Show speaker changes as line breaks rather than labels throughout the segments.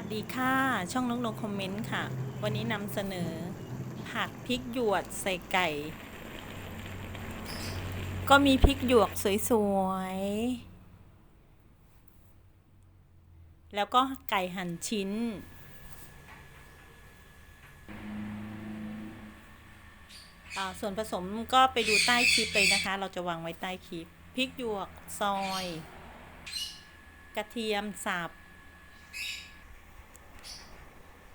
วัสดีค่ะ ช่องนกนกคอมเมนต์ค่ะ วันนี้นำเสนอ ผัดพริกหยวดใส่ไก่ ก็มีพริกหยวกสวยๆ แล้วก็ไก่หั่นชิ้นอ่าส่วนผสมก็ไปดูใต้คลิปเลยนะคะ เราจะวางไว้ใต้คลิป พริกหยวกซอย กระเทียมสับ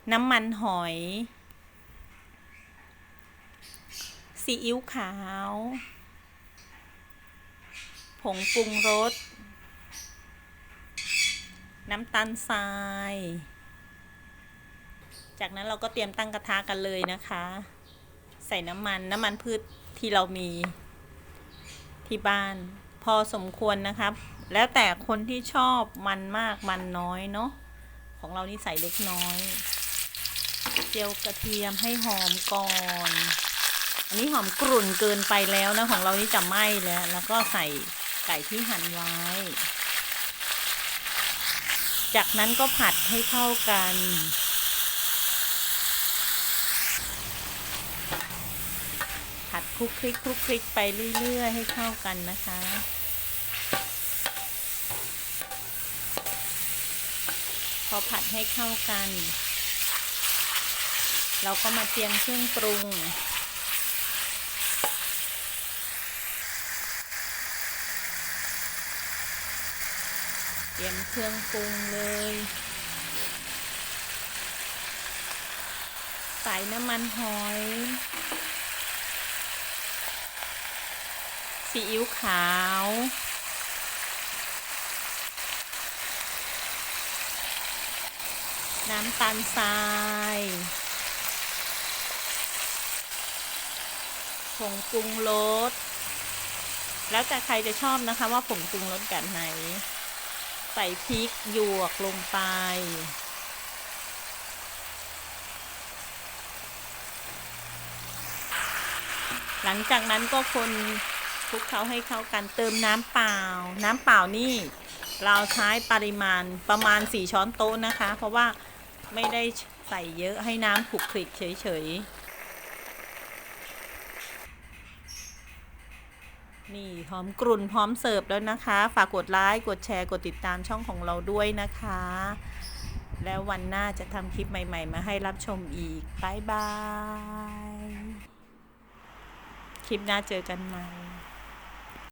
น้ำมันหอย ซีอิ๊วขาว ผงปรุงรส น้ำตาลทราย จากนั้นเราก็เตรียมตั้งกระทะกันเลยนะคะ ใส่น้ำมันน้ำมันพืชที่เรามีที่บ้าน พอสมควรนะครับ แล้วแต่คนที่ชอบมันมากมันน้อยเนาะของเรานี่ใส่เล็กน้อย เจียวกระเทียมให้หอมก่อน อันนี้หอมกรุ่นเกินไปแล้วนะของเรานี่จะไหม้แล้ว แล้วก็ใส่ไก่ที่หั่นไว้ จากนั้นก็ผัดให้เข้ากันผัดคลุกคลิกคลุกคลิกไปเรื่อยๆ ให้เข้ากันนะคะ พอผัดให้เข้ากัน เราก็มาเตรียมเครื่องปรุง เตรียมเครื่องปรุงเลยใส่น้ำมันหอยซีอิ๊วขาว น้ำตาลทราย งปรุงรสแล้วแต่ใครจะชอบนะคะว่าผงปรุงรสแบบไหน ใส่พริกหยวกลงไป หลังจากนั้นก็คนคลุกเคล้าให้เข้ากันเติมน้ำเปล่า น้ำเปล่านี่เราใช้ปริมาณประมาณ 4 ช้อนโต๊ะนะคะ เพราะว่าไม่ได้ใส่เยอะให้น้ำขลุกคลิกเฉยๆ นี่หอมกรุ่นพร้อมเสิร์ฟแล้วนะคะ ฝากกดไลค์กดแชร์กดติดตามช่องของเราด้วยนะคะ แล้ววันหน้าจะทำคลิปใหม่ ๆ มาให้รับชมอีกบายบาย คลิปหน้าเจอกันใหม่